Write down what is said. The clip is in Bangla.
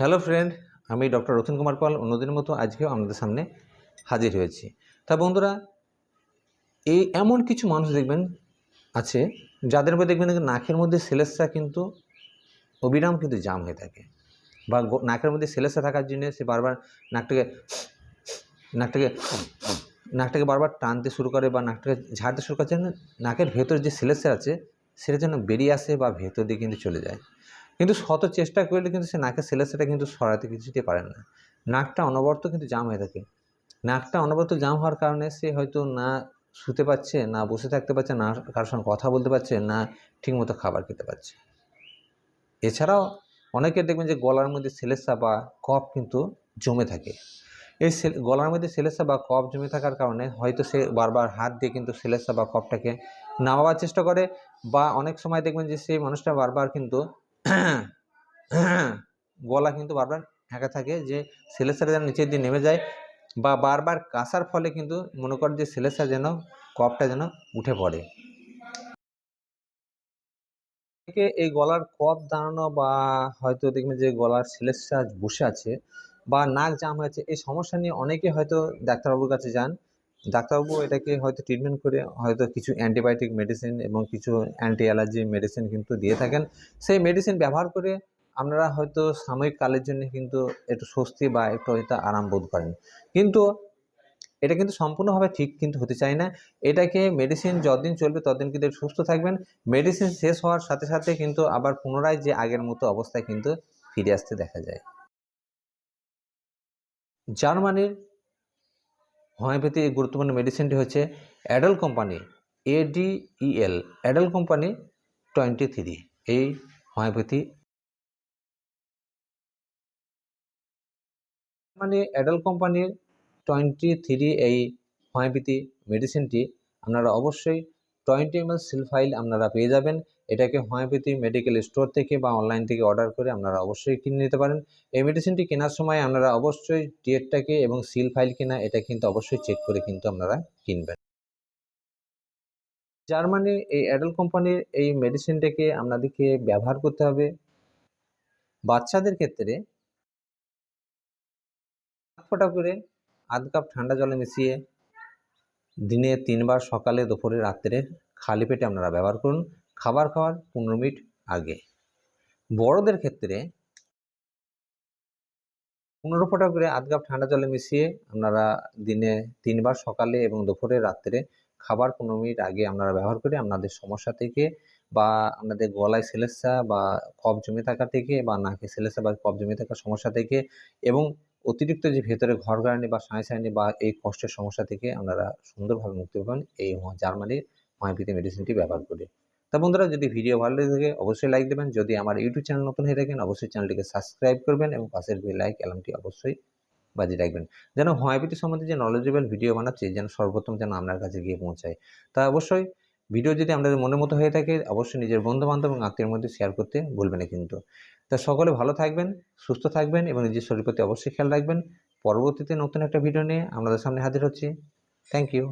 হ্যালো ফ্রেন্ড, আমি ডক্টর রতন কুমার পাল। অন্যদিনের মতো আজকেও আপনাদের সামনে হাজির হয়েছি। তা বন্ধুরা এই এমন কিছু মানুষ দেখবেন আছে, যাদের মধ্যে দেখবেন নাকের মধ্যে সেলেসটা কিন্তু, অবিরাম কিন্তু জাম হয়ে থাকে। বা নাকের মধ্যে সেলেসা থাকার জন্য সে বারবার নাকটাকে নাকটাকে নাকটাকে বারবার টানতে শুরু করে বা নাকটাকে ঝাড়তে শুরু করছে নাকের ভেতর যে সেলেসা আছে, সেটা যেন বেরিয়ে আসে বা ভেতর দিয়ে কিন্তু চলে যায়। কিন্তু শত চেষ্টা করলে কিন্তু সে নাকের সেলেসাটা কিন্তু সরাতে কিছুতে পারেন না। নাকটা অনবরত কিন্তু জাম হয়ে থাকে। নাকটা অনবরত জাম হওয়ার কারণে সে হয়তো না শুতে পারছে, না বসে থাকতে পারছে, না কারোর সঙ্গে কথা বলতে পারছে, না ঠিকমতো খাবার খেতে পারছে। এছাড়াও অনেকে দেখবেন যে গলার মধ্যে সেলেসা বা কফ কিন্তু জমে থাকে। এই গলার মধ্যে সেলেসা বা কফ জমে থাকার কারণে হয়তো সে বারবার হাত দিয়ে কিন্তু সেলেসা বা কফটাকে নামাবার চেষ্টা করে বা অনেক সময় দেখবেন যে সেই মানুষটা বারবার কিন্তু গলা কিন্তু বারবার ঢাকা থাকে যে সেলেসাটা যেন নিচের দিয়ে নেমে যায় বা বারবার কাশার ফলে কিন্তু মনে করেন যে সেলেসা যেন কফটা যেন উঠে পড়ে। এই গলার কফ দাঁড়ানো বা হয়তো দেখবেন যে গলার সেলেসা বসে আছে বা নাক জাম হয়েছে এই সমস্যা নিয়ে অনেকে হয়তো ডাক্তারবাবুর কাছে যান। ডাক্তারবাবু এটাকে হয়তো ট্রিটমেন্ট করে হয়তো কিছু অ্যান্টিবায়োটিক মেডিসিন এবং কিছু অ্যান্টি অ্যালার্জি মেডিসিন কিন্তু দিয়ে থাকেন। সেই মেডিসিন ব্যবহার করে আপনারা হয়তো সাময়িক কালের জন্য কিন্তু একটু স্বস্তি বা একটু হয়তো আরাম বোধ করেন। কিন্তু এটা কিন্তু সম্পূর্ণভাবে ঠিক কিন্তু হতে চায় না। এটাকে মেডিসিন যতদিন চলবে ততদিন কিন্তু সুস্থ থাকবেন। মেডিসিন শেষ হওয়ার সাথে সাথে কিন্তু আবার পুনরায় যে আগের মতো অবস্থায় কিন্তু ফিরে আসতে দেখা যায়। জার্মানির হোমিওপ্যাথি এই গুরুত্বপূর্ণ মেডিসিনটি হচ্ছে Adel company ADEL Adel company twenty three এই হোমিওপ্যাথি। মানে অ্যাডাল কোম্পানির টোয়েন্টি থ্রি এই হোমিওপ্যাথি মেডিসিনটি আপনারা অবশ্যই টোয়েন্টি এম এল সিলফাইল আপনারা পেয়ে যাবেন। এটাকে হোমিওপ্যাথি মেডিকেল স্টোর থেকে বা অনলাইন থেকে অর্ডার করে আপনারা অবশ্যই কিনে নিতে পারেন। এই মেডিসিনটি কেনার সময় আপনারা অবশ্যই ডেটটাকে এবং সিল ফাইল কিনা এটা কিন্তু অবশ্যই চেক করে কিন্তু আপনারা কিনবেন। জার্মানির এই অ্যাডাল কোম্পানির এই মেডিসিনটাকে আপনাদেরকে ব্যবহার করতে হবে। বাচ্চাদের ক্ষেত্রে ফোঁটা করে আধ কাপ ঠান্ডা জলে মিশিয়ে দিনে তিনবার সকালে, দুপুরে, রাত্রে খালি পেটে আপনারা ব্যবহার করুন। খাবার খাওয়ার পনেরো মিনিট আগে। বড়দের ক্ষেত্রে পনেরো ফোঁটা করে আধ কাপ ঠান্ডা জলে মিশিয়ে আপনারা দিনে তিনবার সকালে এবং দুপুরে, রাত্রে খাবার পনেরো মিনিট আগে আপনারা ব্যবহার করে আপনাদের সমস্যা থেকে বা আপনাদের গলায় সেলেসা বা কফ জমে থাকা থেকে বা নাকে সেলেসা বা কফ জমে থাকা সমস্যা থেকে এবং অতিরিক্ত যে ভেতরে ঘরগাড়ানি বা সাঁইসানি বা এই কষ্টের সমস্যা থেকে আপনারা সুন্দরভাবে মুক্তি পাবেন এই জার্মানির হোমিওপ্যাথি মেডিসিনটি ব্যবহার করে। তা বন্ধুরা, যদি ভিডিও ভালো লেগে থাকে, অবশ্যই লাইক দেবেন। যদি আমার ইউটিউব চ্যানেল নতুন হয়ে থাকেন, অবশ্যই চ্যানেলটিকে সাবস্ক্রাইব করবেন এবং পাশের বেল লাইক অ্যালার্মটি অবশ্যই বাজিয়ে রাখবেন। যেন হোমিওপ্যাথি সম্বন্ধে যে নলেজেবল ভিডিও বানাচ্ছি, যেন সর্বোত্তম যেন আপনার কাছে গিয়ে পৌঁছায়। তা অবশ্যই ভিডিও যদি আপনাদের মনের মতো হয়ে থাকে, অবশ্যই নিজের বন্ধু বান্ধব এবং আত্মীয়ের মধ্যে শেয়ার করতে ভুলবেন না কিন্তু। তা সকলে ভালো থাকবেন, সুস্থ থাকবেন এবং নিজের শরীর প্রতি অবশ্যই খেয়াল রাখবেন। পরবর্তীতে নতুন একটা ভিডিও নিয়ে আমাদের সামনে হাজির হচ্ছি। Thank you